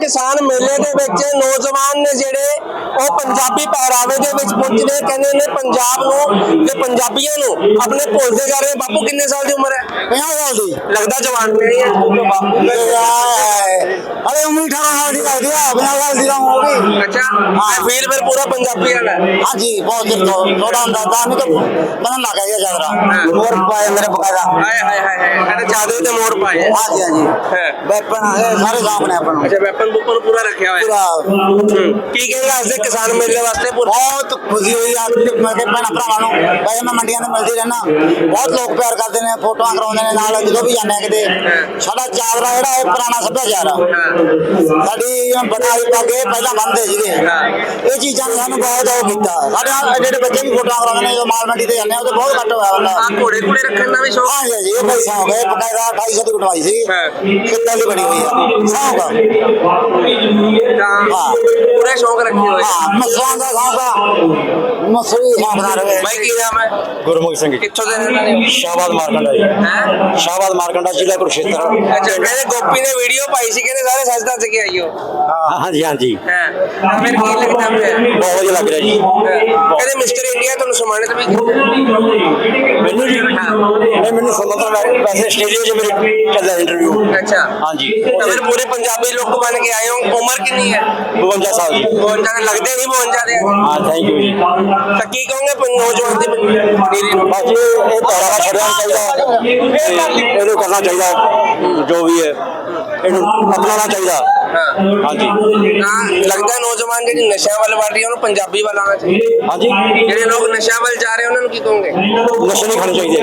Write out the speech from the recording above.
ਕਿਸਾਨ ਮੇਲੇ ਦੇ ਵਿੱਚ ਨੌਜਵਾਨ ਨੇ ਜਿਹੜੇ ਉਹ ਪੰਜਾਬੀ ਪਹਿਰਾਵੇ ਦੇ ਵਿੱਚ ਪਹੁੰਚਦੇ ਕਹਿੰਦੇ ਨੇ ਪੰਜਾਬ ਨੂੰ ਤੇ ਪੰਜਾਬੀਆਂ ਨੂੰ ਆਪਣੇ ਭੁੱਲਦੇ ਜਾ ਰਹੇ ਬਾਪੂ ਕਿੰਨੇ ਸਾਲ ਦੀ ਉਮਰ ਹੈ? 50 ਸਾਲ ਦੀ। ਲੱਗਦਾ ਜਵਾਨ ਨਹੀਂ ਹੈ ਬਾਪੂ। ਅਰੇ ਉਮਰ 18 ਸਾਲ ਦੀ ਲੱਗਦੀ ਆ 50 ਸਾਲ ਦੀ ਤਾਂ ਹੋ ਗਈ ਅੱਛਾ ਹਾਂ। ਫੀਲ ਫਿਰ ਪੂਰਾ ਪੰਜਾਬੀ ਵਾਲਾ ਹਾਂਜੀ ਬਹੁਤ ਦਿਨ ਤੋਂ ਥੋੜਾ ਹੁੰਦਾ ਤਾਂ ਨਹੀਂ ਤਾਂ ਬਣਨ ਲੱਗ ਗਿਆ ਜਦਰਾ ਹੋਰ ਪਾਏ ਮੇਰੇ ਬਕਾਇਦਾ। ਹਾਏ ਹਾਏ ਹਾਏ ਕਹਿੰਦੇ ਜਾਦੇ ਤੇ ਮੋਰ ਪਾਏ। ਹਾਂਜੀ ਹਾਂਜੀ। ਹੈ। ਵੈਪਨ ਸਾਰੇ ਸਾਹਮਣੇ ਆਪਾਂ ਨੂੰ। ਅੱਛਾ ਵੈਪਨ ਬੁੱਪਨ ਪੂਰਾ ਰੱਖਿਆ ਹੋਇਆ। ਪੂਰਾ। ਹੂੰ। ਕੀ ਕਹਿੰਦਾ ਅੱਜ ਦੇ ਕਿਸਾਨ ਮੇਲੇ ਵਾਸਤੇ ਪੂਰਾ? ਬਹੁਤ ਖੁਸ਼ੀ ਹੋਈ ਆ ਮੈਂ ਕਿ ਭੈਣਾਂ ਭਰਾਵਾਂ ਨੂੰ। ਭਾਈ ਮੈਂ ਮੰਡੀਆਂ ਤੇ ਮਿਲਦੀ ਰਹਿਣਾ ਬਹੁਤ ਲੋਕ ਪਿਆਰ ਕਰਦੇ ਨੇ ਫੋਟੋਆਂ ਕਰਾਉਂਦੇ ਨੇ ਨਾਲ ਜਦੋਂ ਵੀ ਜਾਂਦੇ ਆ ਕਿਤੇ। ਸਾਡਾ ਚਾਦਰਾ ਜਿਹੜਾ ਇਹ ਪੁਰਾਣਾ ਸੱਭਿਆਚਾਰ ਆ। ਹਾਂ। ਸਾਡੀ ਬਟਾਈ ਪਾ ਕੇ ਪਹਿਲਾਂ ਬੰਨਦੇ ਸੀਗੇ। ਇਹ ਸਾਨੂੰ ਬਹੁਤ ਉਹ ਕੀਤਾ। ਸਾਡੇ ਐਡੇ ਬੱਚੇ ਵੀ ਫੋਟੋਆਂ ਕਰਾਉਂਦੇ ਨੇ ਜਦੋਂ ਮਾਲ ਮੰਡੀ ਤੇ ਜਾਂਦੇ ਆ ਉਹਦੇ ਬਹੁਤ ਘੱਟ ਹੋਇਆ ਬੰਦਾ ਆ ਘੋੜੇ ਘੋੜੇ ਰੱਖਣ ਦਾ ਵੀ ਸ਼ੌਕ? ਹਾਂ ਜੀ ਇਹ ਪੈਸਾ ਹੋ। ਗਿਆ ਬਕਾਇਦਾ 250 ਦੀ ਕਟਵਾਈ ਸੀ। ਹਾਂ। ਕਿੱਦਾਂ ਦੀ ਬਣੀ ਹੋਈ ਆ। ਸੌਂਗਾ ਹਾਂ। ਪੂਰੇ ਸ਼ੌਕ ਰੱਖੇ ਹੋਏ ਹਾਂ ਮਸਲਾਂ ਦਾ ਸੌਂਗਾ ਮਸਲੀ ਸੌਂਗਾ ਰਹੇ ਬਾਈ ਕੀ ਨਾਮ ਹੈ? ਗੁਰਮੁਖ ਸਿੰਘ ਕਿੱਥੋਂ ਦੇ ਰਹਿਣ ਵਾਲੇ ਹੋ? ਸ਼ਾਬਾਦ ਮਾਰਕੰਡਾ ਜੀ। ਹੈ? ਸ਼ਾਬਾਦ ਮਾਰਕੰਡਾ ਜ਼ਿਲ੍ਹਾ ਕੁਰਸ਼ੇਤਰ। ਅੱਛਾ ਕਹਿੰਦੇ ਗੋਪੀ ਨੇ ਵੀਡੀਓ ਪਾਈ ਸੀ ਕਹਿੰਦੇ ਸਾਰੇ ਸਜਦਾ ਚ ਕੇ ਆਈਓ। ਹਾਂਜੀ ਹਾਂਜੀ ਹੈ ਫਿਰ ਕੀ ਲੱਗਦਾ ਪਿਆ? ਬਹੁਤ ਵਧੀਆ ਲੱਗ ਰਿਹਾ ਜੀ। ਕਹਿੰਦੇ ਮਿਸਟਰ ਇੰਡੀਆ ਸਨਮਾਨਿਤ ਵੀ ਮੈਨੂੰ ਜੀ ਨਹੀਂ ਮੈਨੂੰ ਸੁਣਦਾ ਤਾਂ ਵੈਸੇ ਸਟੇਡੀਅਮ 'ਚ ਮੇਰੇ ਚੱਲਿਆ ਇੰਟਰਵਿਊ ਅੱਛਾ। ਹਾਂਜੀ। ਤਾਂ ਫਿਰ ਪੂਰੇ ਪੰਜਾਬੀ ਲੁੱਕ ਬਣ ਕੇ ਆਏ ਹੋ। ਉਮਰ ਕਿੰਨੀ ਹੈ? 52 ਸਾਲ ਦੀ। 52 ਲੱਗਦੇ ਨਹੀਂ 52 ਦੇ। ਹਾਂ ਥੈਂਕ ਯੂ ਜੀ। ਤਾਂ ਕੀ ਕਹੋਗੇ ਨੌਜਵਾਨ ਦੀ ਨੀਰੀ ਨੂੰ? ਬਾਕੀ ਇਹ ਪਹਿਰਾਵਾ ਛੱਡਣਾ ਚਾਹੀਦਾ। ਇਹਨੂੰ ਕਰਨਾ ਚਾਹੀਦਾ ਜੋ ਵੀ ਹੈ ਇਹਨੂੰ ਅਪਣਾਉਣਾ ਚਾਹੀਦਾ। ਹਾਂਜੀ। ਤਾਂ ਲੱਗਦਾ ਨੌਜਵਾਨ ਜਿਹੜੀ ਨਸ਼ਿਆਂ ਵੱਲ ਵੜ ਰਹੀ ਹੈ ਉਹਨੂੰ ਪੰਜਾਬੀ ਵੱਲ ਆਉਣਾ ਚਾਹੀਦਾ। ਹਾਂਜੀ। ਜਿਹੜੇ ਲੋਕ ਨਸ਼ਿਆਂ ਵੱਲ ਜਾ ਰਹੇ ਉਹਨਾਂ ਨੂੰ ਕੀ ਕਹੋਗੇ? ਨਸ਼ੇ ਨਹੀਂ ਖਾਣੇ ਚਾਹੀਦੇ।